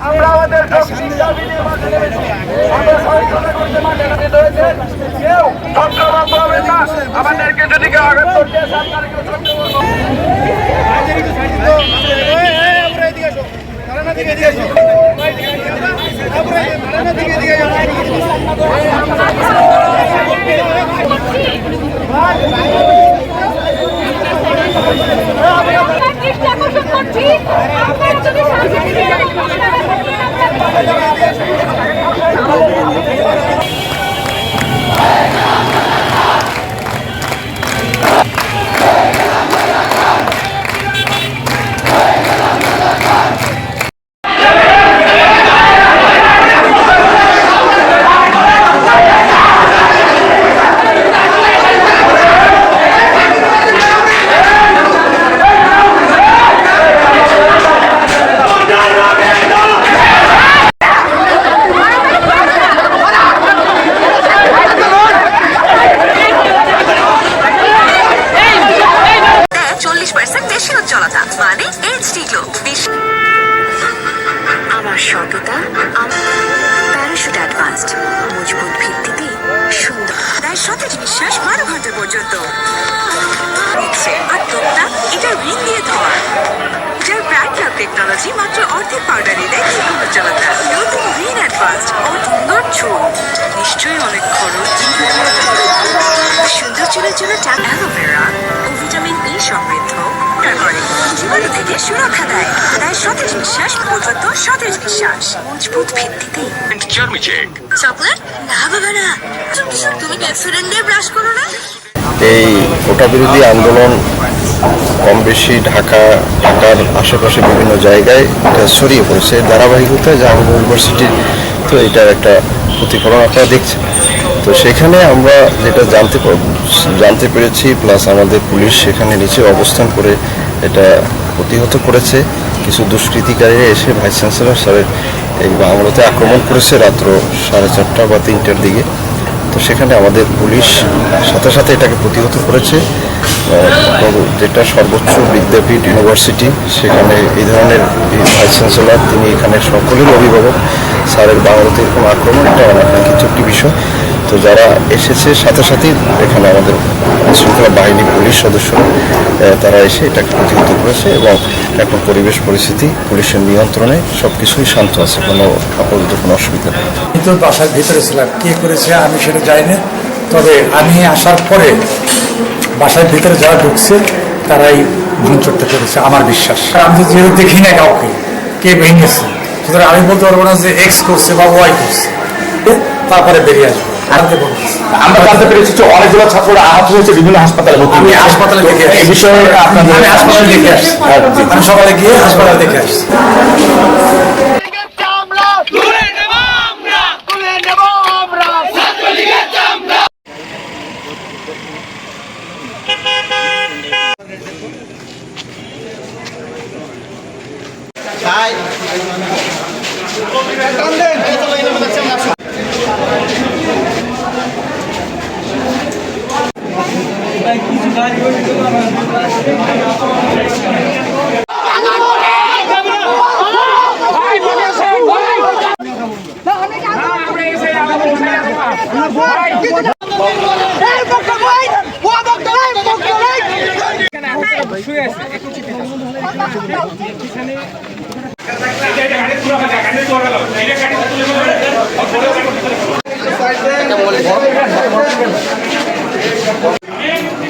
আমরা আমাদের যৌক্তিক দাবি নিয়ে মাঠে নেমেছি আমরা সহিংসতা করতে মাঠে নামিয়ে রয়েছে কেউ ছত্রভঙ্গ হবেন না। আমাদেরকে যদি কেউ আঘাত করতে আকর্ষণ করছি গ্লো আমার সততা, আমার সুন্দর। এটা রিং টেকনোলজি মাত্র অর্ধেক পাউডারে দেয় উজ্জ্বলতা নতুন রিন অ্যাডভান্সড অত্যন্ত চুল নিশ্চয়ই অনেক খরচ। সুন্দর চুলের জন্য চা থেকে সুরক্ষা দেয়। তাই সতেজ পর্যন্ত সতেজ নিঃশ্বাস। মজবুত ভিত্তিতে। চার্মি চেক চকলেট? না বাবা না। তুমি দিয়ে ব্রাশ করো না? এই কোটা বিরোধী আন্দোলন কম বেশি ঢাকা ঢাকার আশেপাশে বিভিন্ন জায়গায় এটা ছড়িয়ে পড়েছে। ধারাবাহিকতায় জাহাঙ্গীর ইউনিভার্সিটির তো এটার একটা প্রতিফলন আপনারা দেখছেন। তো সেখানে আমরা যেটা জানতে জানতে পেরেছি প্লাস আমাদের পুলিশ সেখানে নিচে অবস্থান করে এটা প্রতিহত করেছে। কিছু দুষ্কৃতিকারীরা এসে ভাইস চ্যান্সেলর স্যারের এই বাংলোতে আক্রমণ করেছে রাত্র সাড়ে চারটা বা তিনটার দিকে। তো সেখানে আমাদের পুলিশ সাথে সাথে এটাকে প্রতিহত করেছে। যেটা সর্বোচ্চ বিদ্যাপীঠ ইউনিভার্সিটি, সেখানে এই ধরনের ভাইস চ্যান্সেলর, তিনি এখানে সকলের অভিভাবক। স্যারের বাংলাতে এরকম আক্রমণ, এটা কিছু একটি বিষয়। তো যারা এসেছে সাথে সাথেই এখানে আমাদের শৃঙ্খলা বাহিনী পুলিশ সদস্যরা আহ, তারা এসে এটাকে প্রতিহত করেছে এবং এখন পরিবেশ পরিস্থিতি পুলিশের নিয়ন্ত্রণে সব কিছুই শান্ত আছে কোনো আপাতত কোনো অসুবিধা নেই। আমি তো বাসার ভিতরে ছিলাম কে করেছে আমি সেটা জানি না তবে আমি আসার পরে বাসার ভিতরে যারা ঢুকছে তারাই ভাঙচুরটা করেছে আমার বিশ্বাস। আমি তো যেহেতু দেখি না কাউকে কে ভেঙেছে। সুতরাং আমি বলতে পারব না যে এক্স করছে বা ওয়াই করছে। তারপরে বেরিয়ে আসব। আমরা জানতে পেরেছি যে অনেকগুলো ছাত্ররা আহত হয়েছে বিভিন্ন হাসপাতালে ভর্তি আমি হাসপাতালে দেখে এই। বিষয়ে আপনাদের আমি হাসপাতালে দেখে আসছি। আমি সকালে গিয়ে হাসপাতালে দেখে আসছি। শুয়ে আছে একটু চিপে দাও পিছনে এটা বলে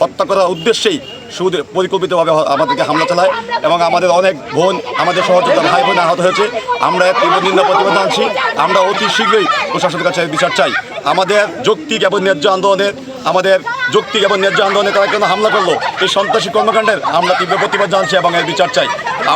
হত্যা করার উদ্দেশ্যেই সুদের পরিকল্পিতভাবে আমাদেরকে হামলা চালায় এবং আমাদের অনেক বোন, আমাদের সহযোগিতা ভাই বোন আহত হয়েছে। আমরা তীব্র নিন্দা প্রতিবাদ আনছি আমরা অতি শীঘ্রই প্রশাসনের কাছে বিচার চাই। আমাদের যৌক্তিক এবং ন্যায্য আন্দোলনের আমাদের যৌক্তিক এবং ন্যায্য আন্দোলনে তারা কেন হামলা করল? এই সন্ত্রাসী কর্মকাণ্ডের আমরা তীব্র প্রতিবাদ জানছি এবং এর বিচার চাই।